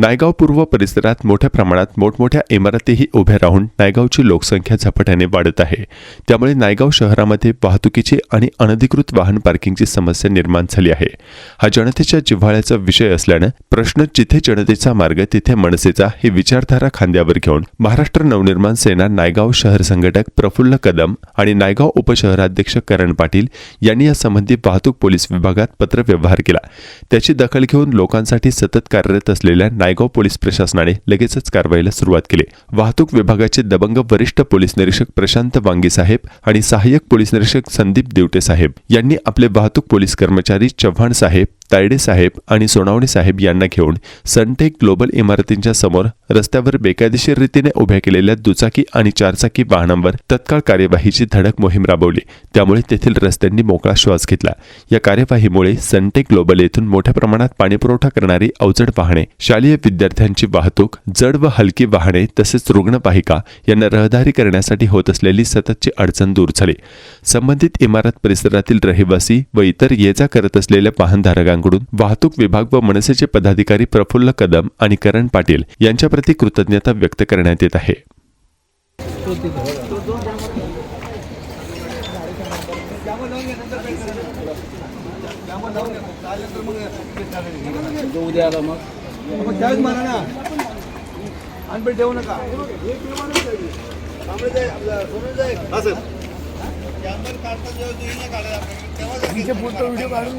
नायगाव पूर्व परिसरात मोठ्या प्रमाणात मोठमोठ्या इमारतीही उभ्या राहून नायगावची लोकसंख्या झपाट्याने वाढत आहे. त्यामुळे नायगाव शहरामध्ये वाहतुकीची आणि अनधिकृत वाहन पार्किंगची समस्या निर्माण झाली आहे. हा जनतेच्या जिव्हाळ्याचा विषय असल्यानं प्रश्न जिथे जनतेचा मार्ग तिथे मनसेचा ही विचारधारा खांद्यावर घेऊन महाराष्ट्र नवनिर्माण सेना नायगाव शहर संघटक प्रफुल्ल कदम आणि नायगाव उपशहराध्यक्ष करण पाटील यांनी यासंबंधी वाहतूक पोलीस विभागात पत्रव्यवहार केला. त्याची दखल घेऊन लोकांसाठी सतत कार्यरत असलेल्या नायगाव पोलीस प्रशासनाने लगेचच कारवाईला सुरुवात केली. वाहतूक विभागाचे दबंग वरिष्ठ पोलीस निरीक्षक प्रशांत वांगी साहेब आणि सहाय्यक पोलीस निरीक्षक संदीप देवटे साहेब यांनी आपले वाहतूक पोलीस कर्मचारी चव्हाण साहेब तायडे साहेब आणि सोनावणे साहेब यांना घेऊन सनटेक ग्लोबल इमारतींच्या समोर रस्त्यावर बेकायदेशीर रीतीने उभ्या केलेल्या दुचाकी आणि चारचाकी वाहनांवर तत्काळ कार्यवाहीची धडक मोहीम राबवली. त्यामुळे तेथील रस्त्यांनी मोकळा श्वास घेतला. या कार्यवाहीमुळे सनटेक ग्लोबल येथून मोठ्या प्रमाणात पाणीपुरवठा करणारी अवजड वाहने शालेय विद्यार्थ्यांची वाहतूक जड व हलकी वाहने तसेच रुग्णवाहिका यांना रहदारी करण्यासाठी होत असलेली सततची अडचण दूर झाली. संबंधित इमारत परिसरातील रहिवासी व इतर ये जा करत असलेल्या वाहनधारकांकडून वाहतूक विभाग व मनसेचे पदाधिकारी प्रफुल्ल कदम आणि करण पाटील यांच्याप्रती कृतज्ञता व्यक्त करण्यात येत आहे. ना ठेवू नका फोटो व्हिडिओ काढून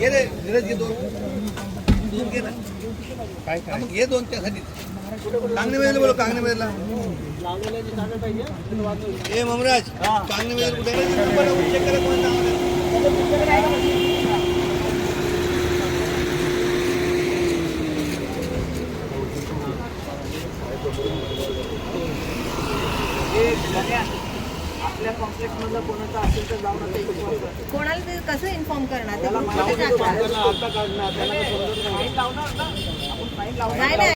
ये रे धीरज दोन। दोन घे ना। काय काय? मग दोन त्यासाठी कांगणे मध्ये बोलो कांगणे मध्ये ए ममराज कांगणे मध्ये कुठे आहे? चेक करा कोण नाव आहे. कोणाला ते कसं इन्फॉर्म करणार ते ग्रुपमध्ये टाकणार. नाही नाही